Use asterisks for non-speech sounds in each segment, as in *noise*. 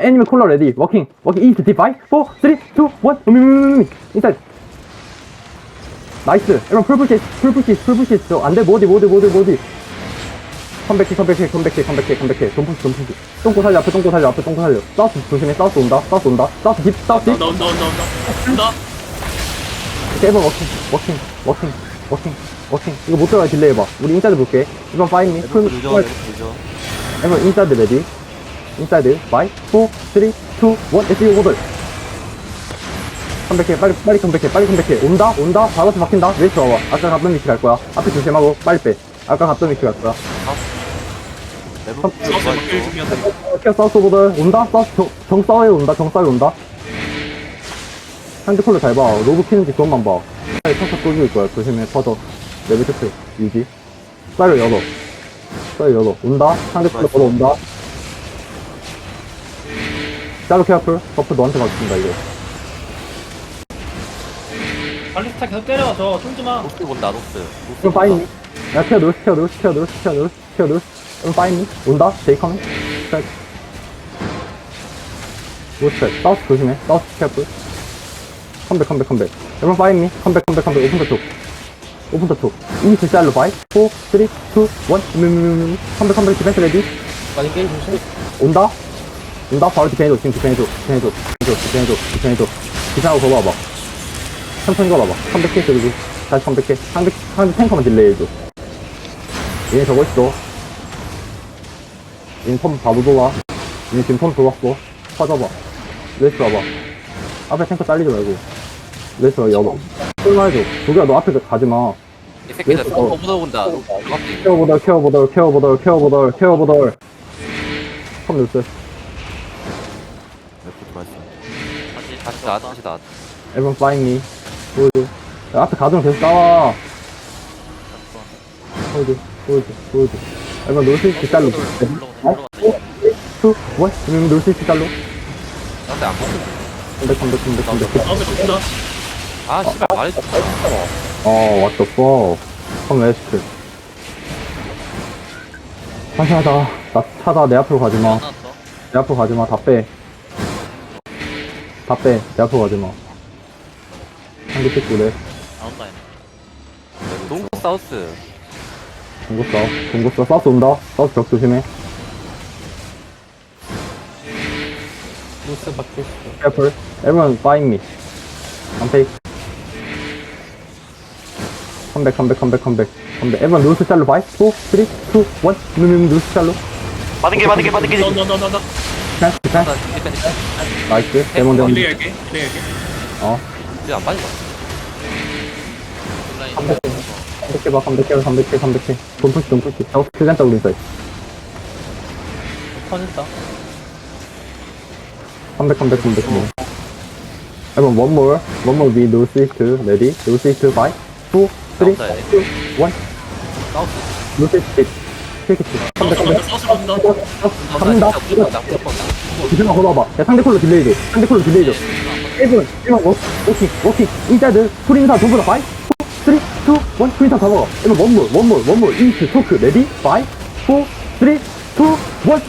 애니메 콜러 레디 워킹 워킹 이스트 딥 파이 4 3 2 1 음미미미미 인사이드 나이스 여러분 풀푸시 풀푸시 풀푸시 저 안돼 모디 모디 모디 모디. 컴백해 컴백해 컴백해 컴백해 컴백해. 돈푸시 돈푸시 똥꼬 살려 앞에 똥꼬 살려 앞에 똥꼬 살려. 사우스 조심해 사우스 온다 사우스 온다. 사우스 딥 사우스 딥 온다 온다 온다 온다 세번 워킹 워킹 워킹 워킹 워킹 이거 못 들어가 딜레이 해봐. 우리 인사이드 볼게. 이번 파이미 풀 늦어 늦어 에버 인사이드 레디 인사이드 5 4 3 2 1 에스 오버들 컴백해 빨리 빨리 컴백해 빨리 컴백해. 온다 온다. 바로 박힌다. 웨이스 와봐 아까 갔던 위치 갈 거야. 앞에 조심하고 빨리 빼. 아까 갔던 위치 갈 거야. 레브 사우스 막힐 준비한다. 어, 사우스 오버들 온다 사우스 정, 정 싸워에 온다 정 싸워에 온다. 상대 콜로 잘봐. 로브 키는지 그것만 봐. 빨리 탁탁 쏘길 거야 조심해 퍼져. 레벨 체크 유지. 쌀을 열어. 쌀을 열어. 온다. 상대 콜로 걸어 온다 짜루 케어풀 버프 너한테 맞춘다 이거. 발리스타 계속 때려 저 쫄지 마 노스 본다 노스. 그럼 파이니 야 케어 노스 케어 노스 케어 노스 케어 노스 케어 노스. 그럼 파이니 온다 제이커는 스트라이크 노스 사우스 조심해. 사우스 케어풀. 컴백 컴백 컴백. 여러분 파이니 컴백 컴백 컴백. 오픈 더톡 오픈 더톡 이 글자로. 파이. 4 3 2 1 음음음음. 컴백 컴백. 디펜스 레디. 많이 게임 조심. 온다 온다 바로 디펜해줘 지금 디펜해줘 디펜해줘 디펜해줘 디펜해줘 디펜해줘. 디펜하고 걸어와봐. 천천히 걸어봐. 컴백해 그리고 다시 컴백해 상대 상대 탱커만 딜레이 해줘. 얘네 저거 있어. 얘네 펌 바로 돌아 얘네 지금 펌 돌았어. 터져봐. 레이스 와봐. 앞에 탱커 잘리지 말고. 레이스 와 열어 설마해줘. 조기야 너 앞에 가지마. 이 새끼들 어. 너무 본다. 노스 케어보덜 케어보덜 케어보덜 케어보덜 케어보덜. 컴 뉴스 다시 나왔다 다시 나왔다 Everyone flying me. 홀드. 야, 앞에 가드는 계속 싸워. 홀드, 홀드, 홀드. Everyone 놀 수 있지, 달로. 투, 원. 음, 놀수 있지, 달로. 나한테 안 보여 컴백, 컴백, 컴백, 컴백. 다음에 바꾼다 아 씨발 말해줘 어, what the fuck. 컴 웨스트. 다시 하자. 나 찾아, 내 앞으로 가지 마. 내 앞으로 가지 마, 다 빼. 다 빼, 내 앞으로 가지 마. 한개 찍고 내. 동구 사우스 동고 싸. 동고 싸. 사우스 온다. 사우스 벽 조심해. 노스 밖에 있어. Everyone find me. I'm take. 컴백, 컴백, 컴백, 컴백. 컴백. Everyone 노스 샬로 5, 4, 3, 2, 1. 누누 노스 샬로. 받은 게 받은 게 받은 게 온다 온다 온다 온다 디펜스. 나 디펜 디펜 나이스. 데몬, 데몬. 딜레이 할게 딜레이 할게 어. 이제 안 빠져 컴백해봐, 컴백해봐, 컴백해, 컴백해. 돈 푸시, 돈 푸시. 저 크간다 우리 사이. 퍼냈다 컴백, 컴백, 컴백, 컴백. Everyone one more. One more be north east. Ready? North east 5, 4, 3, 2, 1. 사우스 north east. take it. 컴백, 사우스 컴백. 간다 사우스 간다 갑니다. 무조건 무조건 기준만 걸어봐. 야, 상대 콜로 딜레이 줘. 상대 콜로 딜레이 줘. 1분, 1분, 워, 워킹, 워킹. 인사이드, 프린사 전부 다 5, 4, 3, 2, 1. 프린사 다 먹어. 1분, 원몰, 원몰, 원몰. 인트, 토크, 레디, 5, 4, 3, 2, 1.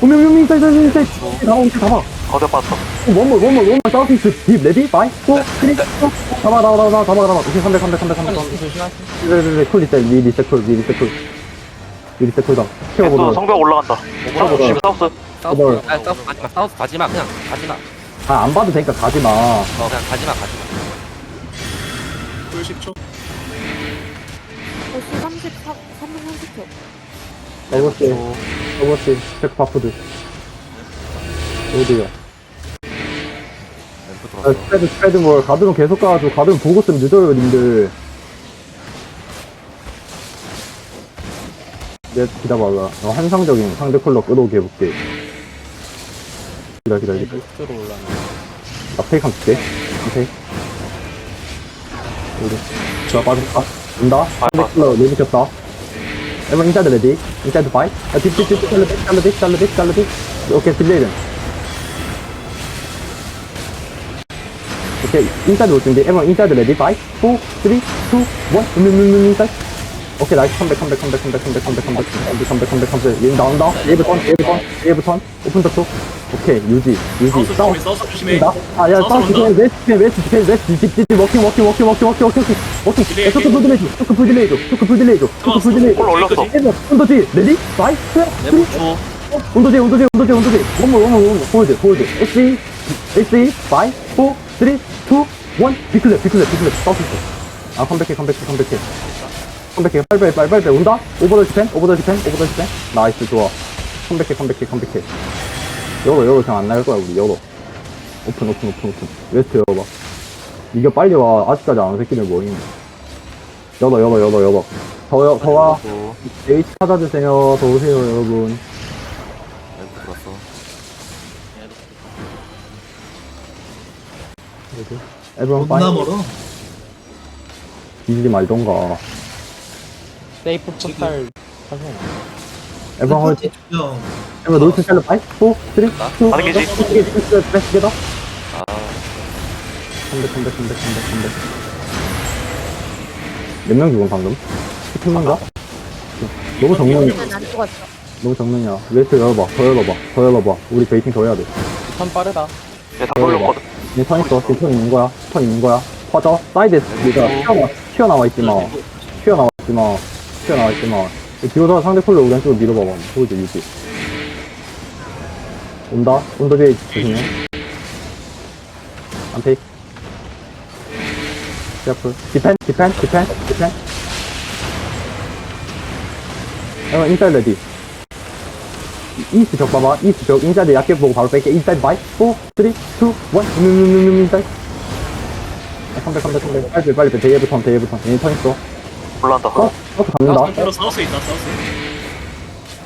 오면, 오면, 인사이드, 인사이드. 다 먹어, 인사이드 다 먹어. 거대 봤어 원몰, 원몰, 원몰. 사우스 이스트, 딥, 레디, 5, 4, 3, 2, 1. 잡아, 잡아, 잡아, 잡아, 잡아. 오케이, 300, 300, 300, 300. 조심하세요 그래, 그래, 콜 리셋, 미 리셋 콜, 미 리셋 콜. 다. 또 키워보자. 성벽 올라간다 오버로드. 지금 사우스 사우스 아 사우스 가지마 사우스 가지마 그냥 가지마 아, 안 봐도 되니까 가지 마. 어 그냥 가지마 가지마 꿀 10초 벌써 34, 3분 30초. 러버스, 러버스, 체크 바프드. 어디야? 램프 아, 들어왔어 스프레드, 스프레드 뭘, 가드론 계속 가가지고, 가드론 보고 쓰면 늦어요, 님들. 내 기다봐봐. 어, 환상적인 상대 컬러 끌어오게 해볼게. 기다, 기다, 기다. 노스로 올라가 나 페이크 한번 줄게. 오케이. 우리. 저 빠질까? 온다. 상대 컬러 내비 켰다. 에번 인사이드 레디. 인사이드 바이. 아, 딥, 딥, 딥, 잘라, 딥, 잘라, 딥, 잘라, 딥, 잘라, 딥. 오케이, 딜레이든. 오케이, 인사이드 올 준비. 에번 인사이드 레디. 바이. 4, 3, 2, 1. 음, 음, 음, 인사이드. 오케이 나이스 컴백 컴백 컴백 컴백 컴백 컴백 컴백 컴백 컴백 컴백 컴백 얘 나온다 얘부 턴 얘부 턴 얘부 턴 오픈 더쪽 오케이 유지 유지 사우스 싸움 조심해 조심해 나 아야 싸움 온다. 웨스트 디펜 웨스트 디펜 웨스트 디펜 워킹 워킹 워킹 워킹 워킹 워킹 워킹 딜레이, 초크 풀 딜레이 줘 초크 풀 딜레이 줘 초크 풀 딜레이 줘 초크 풀 딜레이 줘 올렸어 해봐 온도 뒤 레디 파이 쓰리 온도 뒤 온도 뒤 온도 뒤 온도 뒤 원몰 원몰 원몰 홀드 홀드 SE 5 4 3 2 1 비클레 비클레 비클레 사우스 아 컴백해 컴백해 컴백해 컴백해. 빨리 빨리 빨리 빨리 온다? 오버더 디펜 오버더 디펜 오버더 디펜 나이스 좋아. 컴백해 컴백해 컴백해. 열어 열어 그냥 안 나갈 거야 우리 열어 오픈 오픈 오픈 오픈. 웨스트 열어봐. 이겨 빨리 와. 아직까지 안 온 새끼들 뭐임 열어 열어 열어 열어 더요 더와. H 찾아주세요. 더 오세요 여러분. 들었어. 에브런 존나 파이 멀어. 뒤지지 말던가 세이프 포탈 하세요. 에브런 홀형 에브런 노스 셀러 파이 4 3 2 1 빠르게 지. 게더 아, 컴백 컴백 컴백 컴백 컴백 몇명 죽은 방금? 10명인가? 너무 정면 난 죽었어. 너무 정면이야. 웨스트 열어봐. 더 열어봐. 더 열어봐. 우리 베이팅 더 해야 돼. 턴 빠르다. 다 돌렸거든. 얘턴 있어. 얘턴 있는 거야. 턴 있는 거야. 퍼져. 사이드에서 얘가 튀어나와, 튀어나와 있지 마. 튀어나와 있지 마 튀어나와 있지마 뒤로다가 상대 콜로 오른쪽으로 밀어봐봐 보이지 유지. 온다? 온더 뒤에 조심해. 안페이 시아프 디펜 디펜 디펜 디펜. 어 인사이드 레디. 이스트 벽 봐봐. 이스트 벽 인사이드 약게 보고 바로 뺄게. 인사이드 바이. 4 3 2 1 음음음음 인사이드. 컴백 컴백 컴백. 빨리 빨리 빨리. 대예부터 대예부터 얘네 턴 있어. 올라간다. 어? 어 잡는다 사우스 사우스 있다 사우스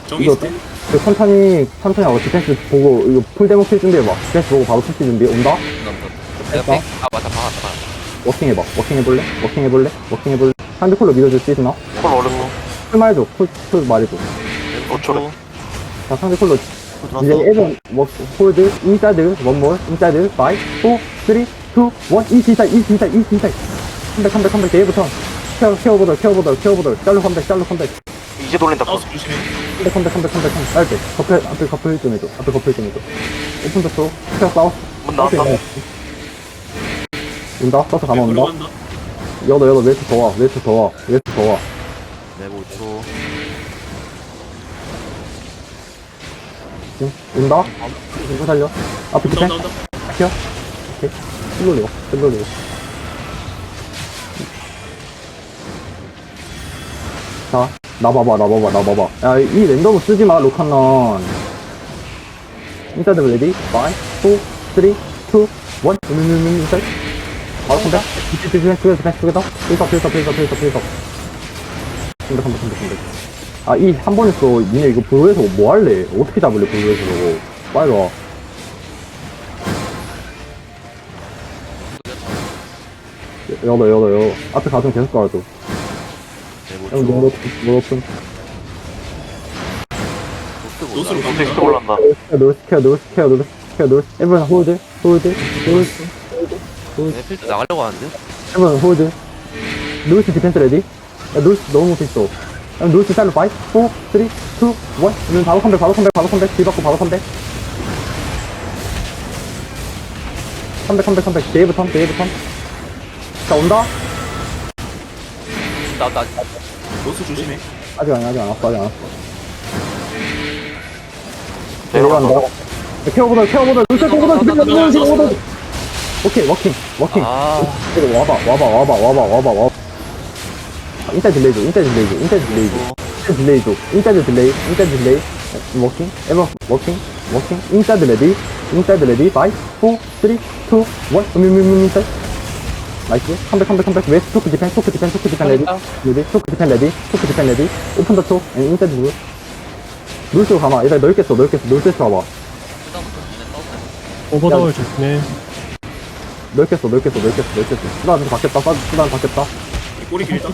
저기 이거 있을 때그 천천히 천천히 하고 디펜스 보고 이거 풀 데모 킬 준비해봐 디펜스 보고 바로 푸시 준비 온다 내가 백. 아, 맞다. 박았다. 박았다. 워킹 해봐 워킹 해볼래? 워킹 해볼래? 워킹 해볼래? 상대 콜로 밀어줄 수 있나? 콜. 풀 말해줘 풀, 풀 말해줘 5초래. 자 상대 콜로 이제 1번 워 홀드 인사이드 원몰 인사이드 5 4 3 2 1 이스 인사이드 인사이드 인사이드 컴백 컴백 컴백 데이부터 케어 케어보더 케어보더 케어보더 짤로 컴백 짤로 컴백 이제 돌린다. 조심해 컴백 컴백 컴백 컴백 컴백 빨리 커플 앞에 커플 좀 해줘 앞에 커플 좀 해줘. 오픈 더초 케어 사우스 문 나왔다. 온다? 서서 가만 온다? 들어간다 여덟 여덟. 웨스트 더와 웨스트 더와 웨스트 더와. 내부 5초. 응? 온다? 이거 살려. 앞에 온다 디펜 온다 온다. 켜 오케이. 슬로리고 슬로리고 자, 나 봐봐, 나 봐봐, 나 봐봐. 야, 이 랜덤 쓰지 마, 로칸넌. 인사이드 레디? 5, 4, 3, 2, 1. 음, 음, 음, 인사이드. 바로 컴백. 디펜스, 디펜스, 디펜스, 투게더. 필서, 필서, 필서, 필서, 필서. 컴백, 컴백, 컴백, 컴백. 아, 이 한번 했어. 니네 이거 블루에서 뭐 할래? 어떻게 잡을래, 블루에서 저거. 빨리 와. 여러, 여러, 여러. 앞에 가슴 계속 깔아줘. 형, 5초. 노로, 노로, 노스로 넥스트 간다 올라간다. 노스 케어 노스 케어 노스 케어 노스 에브런 홀드 홀드 노스 내 필드 나가려고 하는데? 에브런 홀드 노스 디펜스 레디. 야 노스 너무 못했어. 그럼 노스 살로 5 4 3 2 1 이건 바로 컴백 바로 컴백 바로 컴백. 뒤 받고 바로 컴백. 컴백 컴백 컴백. 데이브 턴 데이브 턴자 온다. 나, 나, 노스 조심해 아직 아니 아직 안 왔어 아직 안 왔어 내려간다. 케어보다 케어보다 노스 케어보다 레디 오버다 오케이 워킹 워킹 아, 이거 와봐, 와봐, 와봐, 와봐, 와봐, 와봐. 인사 딜레이 줘, 인사 딜레이 줘, 인사 딜레이 줘. 인사 딜레이 줘, 인사이드 딜레이, 인사이드 딜레이. 워킹, 에버, 워킹, 워킹, 인사이드 레디, 인사이드 레디, 5, 4, 3, 2, 1, 음, 음, 음, 인사이드. 나이스. 컴백, 컴백, 컴백. 웨스트 토크 디펜, 토크 디펜, 토크 디펜 레디. 레디, 토크 디펜 레디, 토크 디펜 레디. 오픈 더 초, 인사이드 루. 룰스로 가마. 얘들 넓게 써, 넓게 써, 넓게 써, 봐봐. 오버더월 조심해. 넓게 써, 넓게 써, 넓게 써, 넓게 써. 수단 바뀌었다, 수단- 바뀌었다. 이 꼬리 길다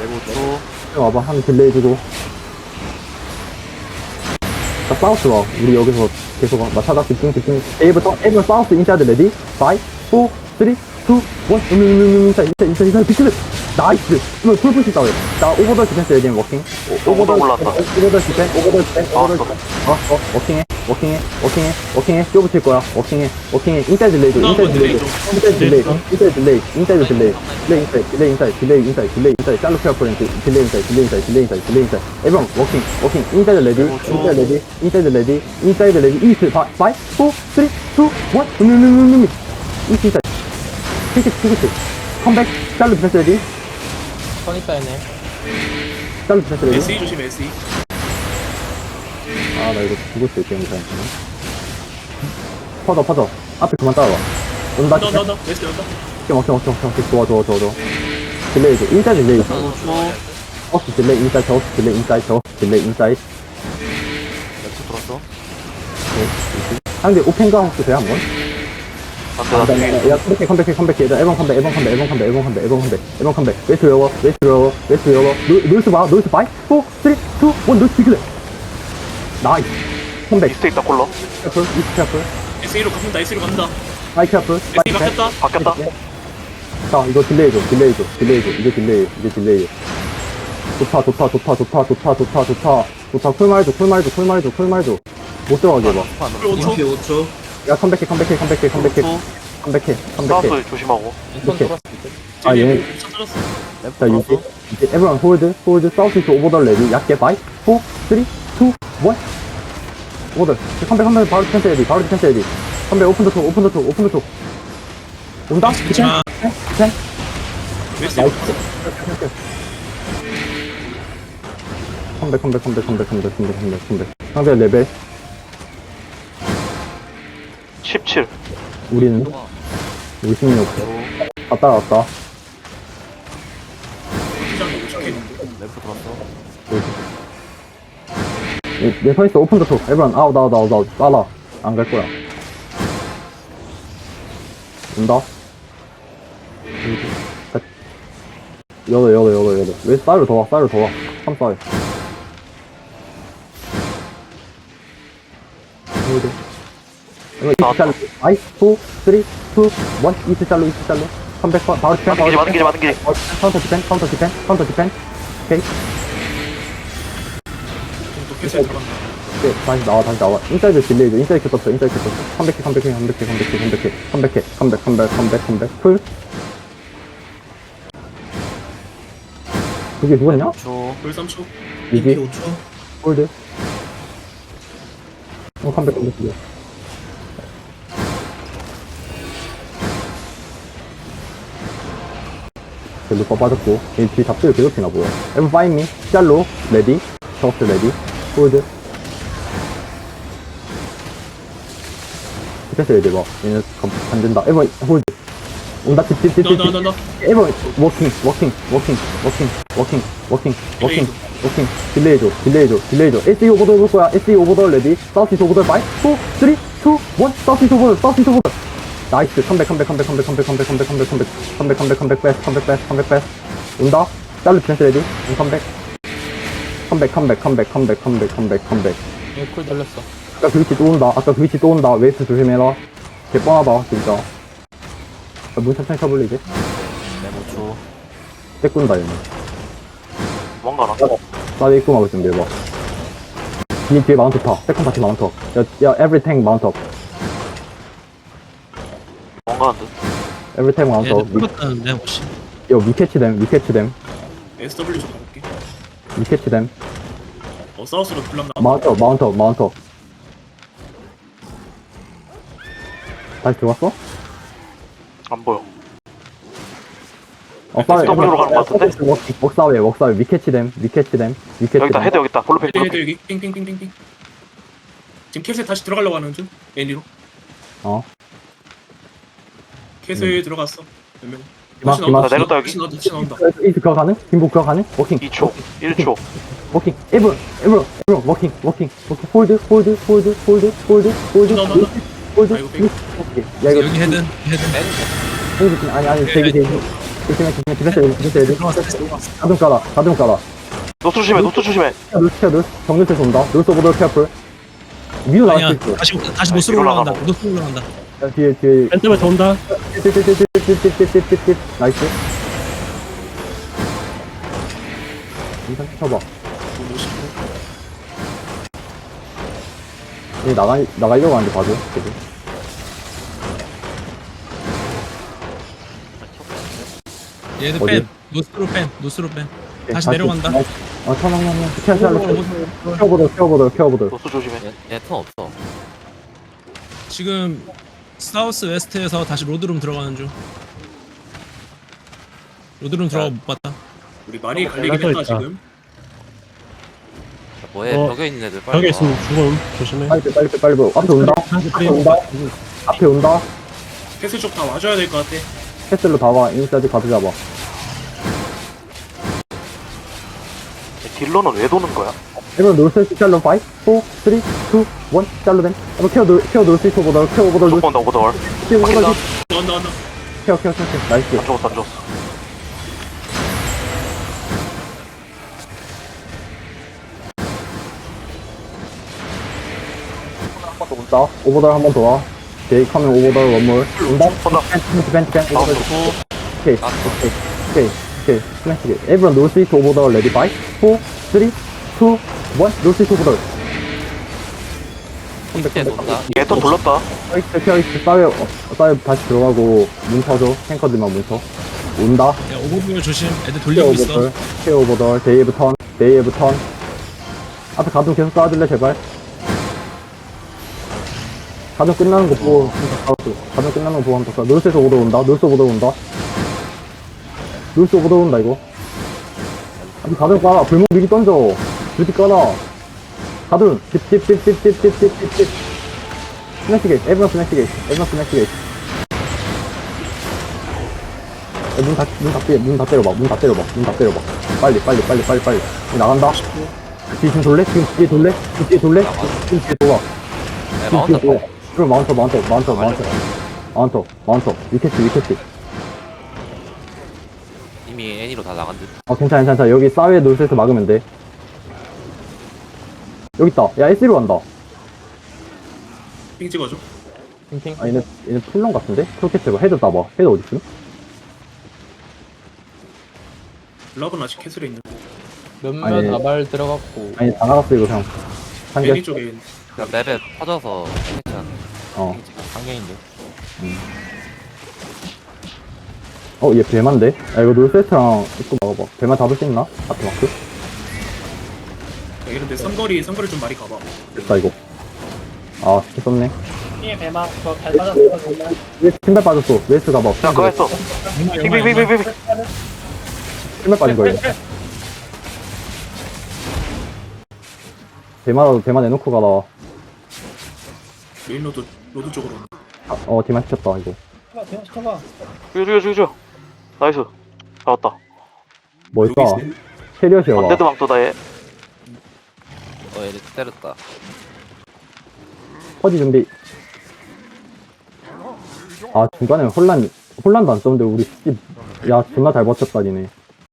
내부 5초. 좀 와봐 한 딜레이 주고 자 사우스 와 우리 여기서 계속 와. 나 찾아 집중 집중 A부터 A부터 사우스 인사이드 레디 5 4 3 2 1 음음음 음 인사 인사 인사 인사 비키드 나이스 이거 풀푸시 싸워요 자 오버돌 디펜스 레디 워킹 오- 오버돌 올라왔다. 오버돌 디펜스 오버돌 디펜스 오버돌. 디펜스 어, 어, 워킹해, 워킹해, 워킹해, 워킹해, 쇼 붙일 거야, 워킹해, 워킹해, 인사이드 딜레이 줘, 인사이드 딜레이 줘, 인사이드 딜레이, 인사이드 딜레이, 인사이드 딜레이, 딜레이 인사이드, 딜레이 인사이드, 딜레이 인사이드, 딜레이 인사이드, 샬로 케어 포인트, 딜레이 인사이드, 딜레이 인사이드, 딜레이 인사이드, 딜레이 인사이드, 에브런 워킹, 워킹, 인사이드 레디, 인사이드 레디, 인사이드 레디, 인사이드 레디, 이스, 파, 파이, 포, 쓰리, 투, 원, 음 음 음음음, 이스 인사이드, 티켓, *laughs* 티켓, 컴백, 샬로 디펜스 레디, 선 있다 얘네 샬로 디펜스 레디, SE 조심해 SE 아, 나 이거 죽을 수 있겠네, 그냥. 퍼져, 퍼져. 앞에 그만 따라와. 온다, 너너너 웨스트 연다 오케이, 오케이, 오케이, 오케이, 오케이. 좋아, 좋아, 좋아, 좋아. 딜레이, 줘. 인사이드 딜레이. 어스 딜레이, 인사이드, 저스 딜레이, 인사이드, 저스 딜레이, 인사이드. 렉스 들었어 상대 오펜가 혹시 돼요, 한 번? 안돼 아, 안돼 야, 컴백해, 컴백해, 컴백해. 얘들아, 에번 컴백, 에번 컴백, 에번 컴백, 에번 컴백, 에번 컴백, 에번 컴백. 웨스트 외워, 웨스트 외워, 웨스트 외워. 노- 노이스 봐, 노이스 파이, 4, 3, 2, 1, 노이스 비글레. 나이스. 컴백, 이스트 있다 콜러 캐플, 이스 캐플, SE로 갑니다 SE로 갑니다 파이 캐플, SE 파이 캐플. 바뀌었다 바뀌었다 자, 이거 딜레이 줘, 딜레이 줘, 딜레이 줘. 이게 딜레이, 이게 딜레이. 좋다, 좋다, 좋다, 좋다, 좋다, 좋다, 좋다. 좋다, 쿨말 줘, 쿨말 줘, 쿨말 줘, 쿨말 줘. 못 들어가게 해봐. 5초 5초 야, 컴백해, 컴백해, 컴백해, 컴백해, 컴백해, 컴백해. 사우스 조심하고 선 오케이. 돌았어 아, 얘네. 떨었어 자, 이제, 이제, 에브런 홀드, 홀드, 사우스 이스 오버더 레디, 약게 바이, 4, 3, 2, 1. 오버더. 컴백, 컴백, 바로 디펜스 레디, 바로 디펜스 레디. 컴백, 오픈 더 톡, 오픈 더 톡, 오픈 더 톡. 온다? 디펜스, 디펜스. 웨스트 나이스. 컴백, 컴백, 컴백, 컴백, 컴백, 컴백, 컴백, 컴백. 상대 레벨, 17 우리는 56. 갔다 왔다. 시장 50K 렉스 들었어 얘서 있어, 오픈 더 톡. 에브런, 아웃, 아웃, 아웃, 아웃. 빨라. 안 갈 거야. 온다. 셋. 여덟, 여덟, 여덟, 여덟. 왜 쌀을 더 와, 쌀을 더 와. 3 쌀. 홀 이거 이스 샬로. 아이, 4, 3, 2, 1. 이스 샬로, 이스 샬로. 컴백, 바- 바로 디펜, 바로 맞은 기지 맞은 기지 어, 카운터 디펜, 카운터 디펜, 카운터 디펜. 오케이. 또 캐스에 들어간다 네, 다시 나와, 다시 나와. 인사이드 딜레이드, 인사이드 켰었어, 인사이드 켰었어. 컴백해, 컴백해, 컴백해, 컴백해, 컴백해, 컴백해, 컴백, 컴백, 컴백, 컴백, 풀. 그게 누구냐? 5초 돌 3초 이지, 홀드. 어, 컴백, 컴백, 컴백. 루파 빠졌고, 이뒤 잡들 괴롭히나 보여. 에브 파인 미, 샬로, 레디, 저스 레디, 홀드. 디펜스 레디 봐. 얘는 감- 간된다. 에버 홀드. 온다, 딥, 딥, 딥, 딥, 딥. 너너너너 에버 워킹, 워킹, 워킹, 워킹, 워킹, 워킹, 워킹, 워킹. 딜레이 줘, 딜레이 줘, 딜레이 줘. SE 오버돌 볼 거야. SE 오버돌 레디. 사우스 오버돌 5, 4, 3, 2, 1. 사우스 오버돌, 사우스 오버돌. 나이스. 컴백, 컴백, 컴백, 컴백, 컴백, 컴백, 컴백, 컴백, 컴백, 컴백, 컴백, 컴백, 패스, 컴백, 패스, 컴백, 패스. 온다. 짤로 디펜스 레디. 응, 컴백. 컴백, 컴백, 컴백, 컴백, 컴백, 컴백, 컴백. 얘쿨 돌렸어 아까 그 위치 또 온다. 아까 그 위치 또 온다. 웨이스 조심해라. 개 뻔하다, 진짜. 야, 문 천천히 쳐볼래, 이제? 렉 5초 떼꾼다, 얘는. 뭔가나 사드 입금하고 준비해봐. 뒤에, 뒤에 마운트 타. 세컨 파티 마운트 업. 야, 야, every tank 마운트 가는데. 에브리타임 와서 얘는 혹시 요 미캐치됨 미캐치됨 SW 좀 가볼게. 미캐치됨 어, 사우스로 불남 나. 마운터 마운터 마운터 다시 들어왔어? 안 보여. 어 싸워 SW 로 가는 것 같은데? 먹싸움에 먹싸움에 미캐치됨 미캐치됨 여기다 헤드 여기 있다. 블루핑 헤드 여기 띵띵띵띵띵. 지금 캡슐 다시 들어가려고 하는 중. 애니로. 어 캐스에 들어갔어 몇 명 기마, 기마. 나 내렸다 여기 나온다 나온다 이스 그거 가능? 김보 그거 가능? 워킹. 2초 1초 워킹. 에브런, 에브런, 에브런. 워킹, 워킹, 워킹. 홀드, 홀드, 홀드, 홀드, 홀드, 홀드. 홀드. 아이고, 빼고. 오케이. 야, 이거 여기 헤드 헤드 헤드 아니 아니 대기 대기 조심해 조심해 해야 돼 들어왔어 들어왔어 가끔 깔아 가끔 깔아 노트 조심해 노트 조심해 노스 케어 노스 정면에서 온다 노스 오버 더 케어풀 위로 나갈 수 아니야 있어 다시 다시 노스로 올라간다. 노스로 올라간다 야, 뒤에 뒤에 벤트만 돈다 띠띠띠띠띠띠띠띠띠띠 나이스 인상 쳐봐. 50%. 얘 나가, 나가려고 하는데 봐줘. 계속. 얘들 어디? 뺀 노스로 뺀 노스로 뺀 오케이, 다시 내려간다. 어, 잠깐만요. 피하, 피하, 켜보더, 켜보더, 켜보더. 노스 조심해. 얘턴 없어 지금 사우스 웨스트에서 다시 로드룸 들어가는 중 로드룸 들어가 못 봤다 우리 많이 갈리긴 했다 지금. 뭐해 어, 벽에 있는 애들 빨리 벽에 와. 있으면 죽음 조심해 빨리 빼, 빨리 빼, 빨리 빼. 앞에 온다. 앞에 온다. 앞에 온다. 캐슬 쪽 다 와줘야 될 것 같아. 캐슬로 다 와. 인사이드 가드 잡아. 딜러는 왜 도는 거야? 이번 놀스 샬로 5, 4, 3, 2, 1, 샬로 된. 한번 케어, 놀, 케어 놀스 오버더, 케어 오버더, 놀스 무조건 나 오버돌. 오버더, 막힌다. 언더 언더. 케어, 케어, 케어, 케어. 나이스. 안 죽었어 안 죽었어. 한 번 더 온다. 오버더 한번 더 와. 오케이, 카면 오버더 원몰. 온다. 온다. 펜트, 펜트, 펜트. 나왔어. 오케이, 오케이, 오케이, 오케이. 스매시 게. 에브런 놀스 이트 오버더 레디 바이. 4, 3, 2, 1. 놀스 이트 오버더. 밑에 논다 얘턴 돌렸다. 페이스, 페이스, 싸웨, 어, 싸웨 다시 들어가고, 문 쳐줘. 탱커들만 문 쳐. 온다. 야 오버볼 조심 애들 돌리고 있어 케어 오버돌, 데이브 턴, 데이브 턴. 앞에 가tum 계속 쏴줄래, 제발? 가tum 끝나는 거 보고, 가tum 끝나는 거 보고 한번 쏴. 놀스에서 오버 온다, 놀스 오버 온다. 놀스 오버 온다, 이거. 앞에 가tum 깔아, 불목 미리 던져. 뷰티 깔아. 가tum, 딥, 딥, 딥, 딥, 딥, 딥, 딥, 딥, 딥. 스매시 게이트, 에브런 스매시 게이트, 에브런 스매시 게이트. 야, 문 다, 문 다, 때려, 문다 때려봐, 문 다 때려봐, 문 다 때려봐. 빨리, 빨리, 빨리, 빨리, 빨리. 나간다. 지금 돌래? 지금 뒤에 돌래? 지금 뒤에 돌래? 지금 뒤에 돌아. 야 지금 뒤에 돌아. 그럼 마운터, 마운터, 마운터, 마운터. 마운터, 마운터. 위캐치, 위캐치. 이미 애니로 다 나간 듯 어, 괜찮아, 괜찮아. 여기 싸웨 놀스에서 막으면 돼. 여기 있다. 야, S1로 간다. 핑 찍어줘. 핑핑 아, 얘네, 얘네 풀런 같은데? 크로켓 봐. 헤드 따봐. 헤드 어딨음? 블락은 아직 캐슬에 있는. 몇몇 아니. 아발 들어갔고 아니, 다 나갔어, 이거 그냥. 상계. 베니 쪽에 그냥 맵에 퍼져서 어. 상경인데 어, 얘 배만데? 야, 이거 놀세트랑 이거 막아봐. 배만 잡을 수 있나? 아트마크? 야, 이런데 삼거리 삼거리 좀 많이 가봐. 됐다, 이거. 아, 스킬 썼네. 예, 배막 저잘 빠졌어. 왜 신발 빠졌어? 웨스트 가봐. 야 그거 했어. 빙빙빙빙빙. 신발 빠진 거예요. 대마라도 대마 내놓고 가라. 메인 로드 로드 쪽으로. 아, 어, 대마 시켰다, 이거. 배막 시켜봐. 죽여 죽여 죽여 죽여. 나이스. 잡았다. 뭐 여기 있어? 와. 언데드 망토다 얘. 어 얘들 때렸다 퍼지 준비. 아, 중간에 혼란, 혼란도 안 썼는데, 우리 씨, 야, 존나 잘 버텼다, 니네.